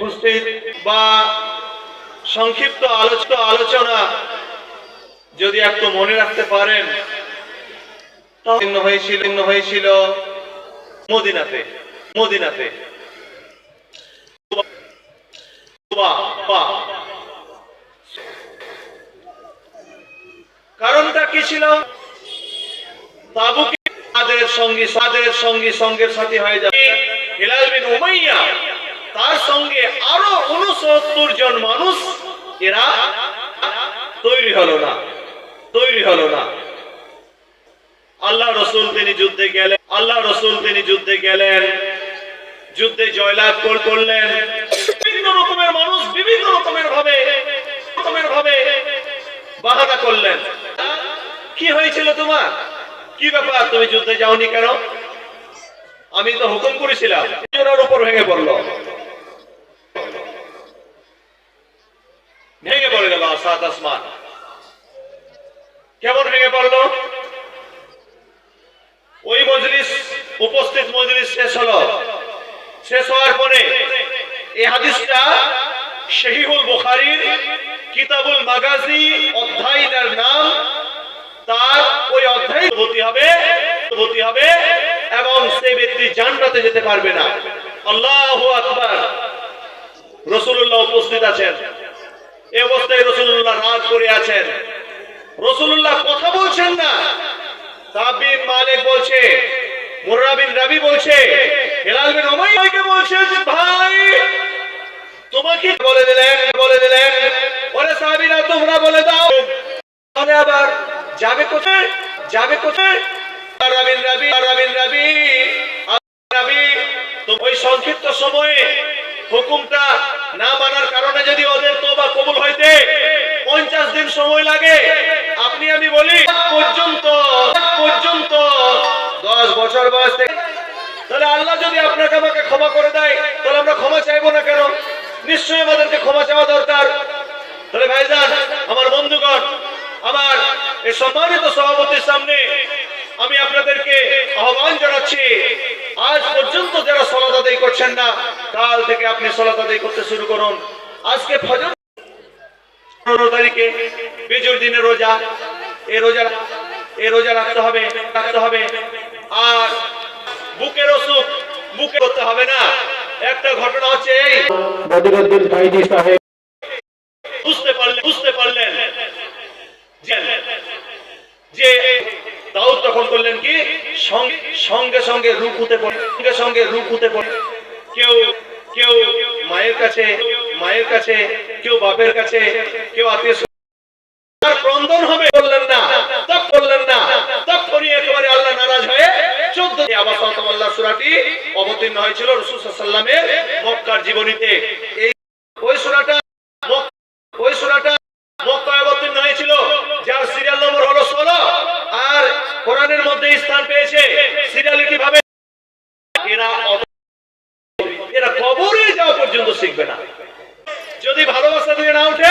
উপস্থিত বা সংক্ষিপ্ত আলোচিত আলোচনা যদি একটু মনে রাখতে পারেন হয়েছিল হয়েছিল মদিনাতে মদিনাতে। কারণটা কি ছিল? তাবুকে সাদের সঙ্গী সাদের সঙ্গী, সঙ্গের সাথী হয়ে যাবে। হিলাল বিন উমাইয়া সঙ্গে আরও উনসত্তর জন মানুষ এরা তৈরি হলো না, তৈরি হলো না। আল্লাহ রসুল তিনি যুদ্ধে গেলেন আল্লাহ রসুল তিনি যুদ্ধে গেলেন, যুদ্ধে জয়লাভ করলেন। বিভিন্ন রকমের মানুষ বিভিন্ন রকমের ভাবে রকমের ভাবে বাহানা করলেন। কি হয়েছিল তোমার? কি ব্যাপার? তুমি যুদ্ধে যাওনি কেন? আমি তো হুকুম করেছিলাম। উপর ভেঙে পড়ল ভেঙে পড়ে গেল সাত আসমান। কেমন ভেঙে পড়ল? ওই মজলিস, উপস্থিত মজলিস শেষ হলো। শেষ হওয়ার পরে এই হাদিসটা শহীহুল বুখারীর কিতাবুল মাগাজি অধ্যায়টার নাম। তার ওই অধ্যায় ভর্তি হবে ভর্তি হবে এবং সেই ব্যক্তি জান্নাতে যেতে পারবে না। আল্লাহু আকবার। রসুল্লাহ উপস্থিত আছেন। অবস্থায় রসুল্লাহ আছেন। রসুল্লাহ কথা বলছেন না। তাবিন মালিক বলছে, মুর্রা বিন রাবি বলছে উমাইয়াকে বলছে ভাই, তোমাকে বলে দিলেন বলে দিলেন? ওরে সাহাবীরা, তোমরা বলে দাও। তাহলে আবার যাবে কোথায়? যাবে কোথায়? রাবিন রাবি রাবিন রাবি রাবি, তো ওই সংক্ষিপ্ত সময়ে হুকুমটা না মানার কারণে যদি কবুল হইতে পঞ্চাশ দিন সময় লাগে। আপনি, আমি বলি পর্যন্ত পর্যন্ত দশ বছর বয়স থেকে তাহলে আল্লাহ যদি আপনাকে আমাকে ক্ষমা করে দেয়, তাহলে আমরা ক্ষমা চাইব না কেন? নিশ্চয়ই আমাদেরকে ক্ষমা চাওয়া দরকার। তাহলে ভাইজান, আমার বন্ধুগণ, আমার এই সম্মানিত সভাপতির সামনে আমি আপনাদেরকে আহ্বান জানাচ্ছি, আজ পর্যন্ত যারা সলাত আদায় করছেন না, কাল থেকে আপনি সলাত আদায় করতে শুরু করুন। আজকে ফজর পনেরো তারিখে বেজুর দিনে রোজা। এই রোজা এই রোজা রাখতে হবে রাখতে হবে। আর বুকের অসুখ বুকে করতে হবে না। একটা ঘটনা হচ্ছে এই। বদিরুদ্দিন ফাইজি সাহেব। বুঝতে পারলেন বুঝতে পারলেন যে- দাউদ তখন করলেন কি সঙ্গে সঙ্গে সঙ্গে রুকুতে পড়ে সঙ্গে সঙ্গে রুকুতে পড়ে। কেউ কেউ মায়ের কাছে মায়ের কাছে, কেউ বাপের কাছে, কেউ আত্মীয় অবতীর্ণ হয়েছিল যার সিরিয়াল নম্বর হলো ষোলো। আর কোরআনের মধ্যে স্থান পেয়েছে। সিরিয়ালিটি ভাবে টিকবে না। যদি ভালোবাসা দিয়ে না উঠে